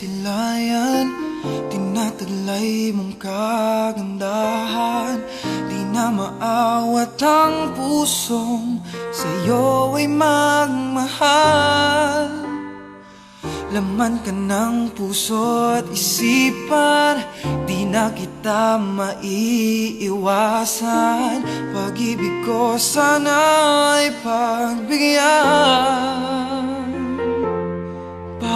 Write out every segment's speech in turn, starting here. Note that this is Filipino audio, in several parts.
kasilayan. Tinataglay mong kagandahan. Di na maawat ang pusong Sa'yo ay magmahal. Laman ka ng puso at isipan Di na kita maiiwasan. Pag-ibig ko sana ay pagbigyan.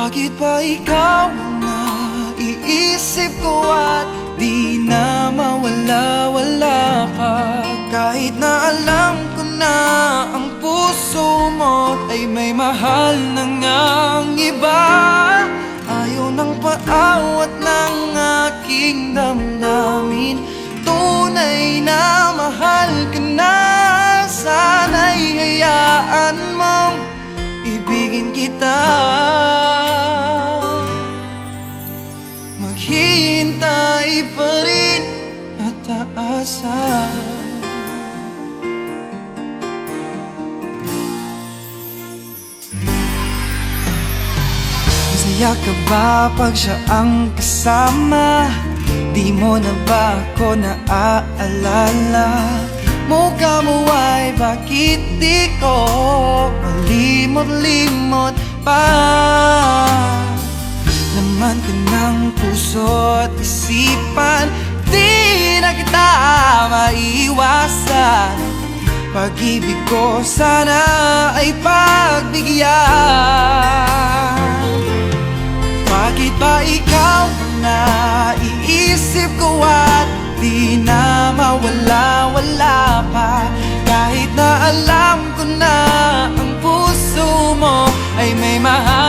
Bakit ba ikaw ang naiisip ko at Di na mawala-wala ka. Kahit na alam ko na ang puso mo Ay may mahal na ngang iba. Ayaw ng paawat ng aking damdamin. Tunay na mahal ka na. Sana'y hayaan mong ibigin kita Masaya ka ba pag siya ang kasama? Di mo na ba ako naaalala? Mukha mo ay bakit di ko malimot-limot pa? Laman ka ng puso at isipan Di na kita maiwasan Pag-ibig ko sana ay pagbigyan Bakit ba ikaw ang naiisip ko at Di na mawala-wala pa. Kahit na alam ko na ang puso mo Ay may mahal